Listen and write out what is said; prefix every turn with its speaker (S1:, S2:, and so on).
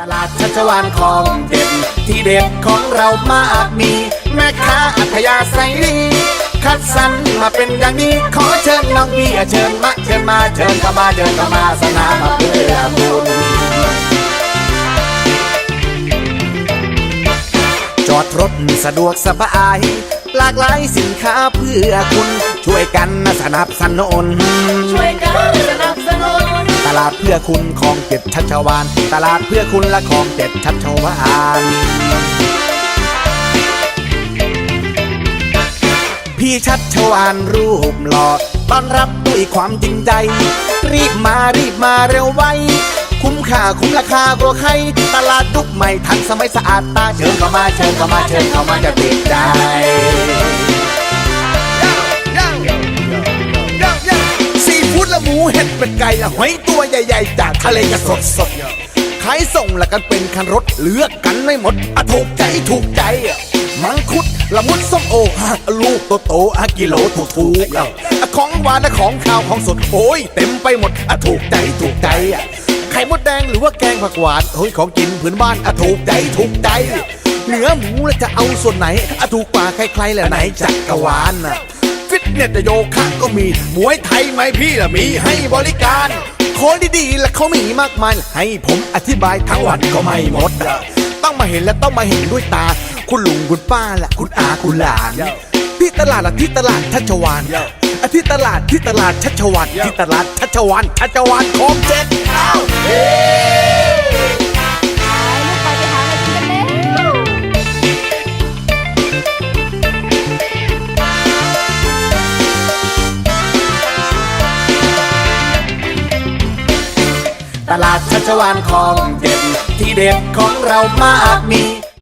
S1: ตลาดชัชวานของเด็ดที่เด็ดของเรามากมี แม่ค้าอัธยาศัยดีคัดสรรมาเป็นอย่างนี้ขอเชิญน้องพี่เชิญมาเชิญมาเชิญเข้ามาเชิญเข้ามาสนามมาเพื่อบุญจอดรถสะดวกสบาย หลากหลายสินค้าเพื่อคุณ ช่วยกันสนับสนุน
S2: ช่วยกันสนับสนุน
S1: ลาดเพื่อคุณของเจ็ดชัชวานตลาดเพื่อคุณและของเจ็ดชัชวานพี่ชัชวานรูปหล่อต้อนรับด้วยความจริงใจ รีบมารีบมาเร็วไวคุ้มค่าคุ้มราคากว่าใครตลาดยุคใหม่ทันสมัยสะอาดตาเชิญเข้ามาเชิญเข้ามาเชิญเข้ามาจะติดใจ เห็ดเป็ดไก่ละหอยตัวใหญ่ๆ จากทะเลจะสดสดๆขายส่งและกันเป็นคันรถเลือกกันไม่หมดอะถูกใจถูกใจมังคุดละมุดส้มโอฮะลูกโตโตๆอะกิโลถูกถูกอะของหวานและของข้าวของสดโอ้ยเต็มไปหมดอะถูกใจถูกใจไข่มดแดงหรือว่าแกงผักหวานเฮ้ยของกินพื้นบ้านอะถูกใจถูกใจเนื้อหมูแล้วจะเอาส่วนไหนอะถูกกว่าใครๆแหละไหนจักรวาลน่ะ เนสโยคะก็มีมวยไทยไหมพี่ล่ะมีให้บริการของดีๆและเขามีมากมาย ให้ผมอธิบายทั้งวันก็ไม่หมด ต้องมาเห็นและต้องมาเห็นด้วยตา คุณลุงคุณป้าและคุณอาคุณหลาน ที่ตลาดละที่ตลาดชัชวานที่ตลาดที่ตลาดชัชวานที่ตลาดชัชวานชัชวานคอมเจ็ด
S2: เอ้า
S1: ตลาดชัชวานของเด็ดที่เด็ดของเรามากมี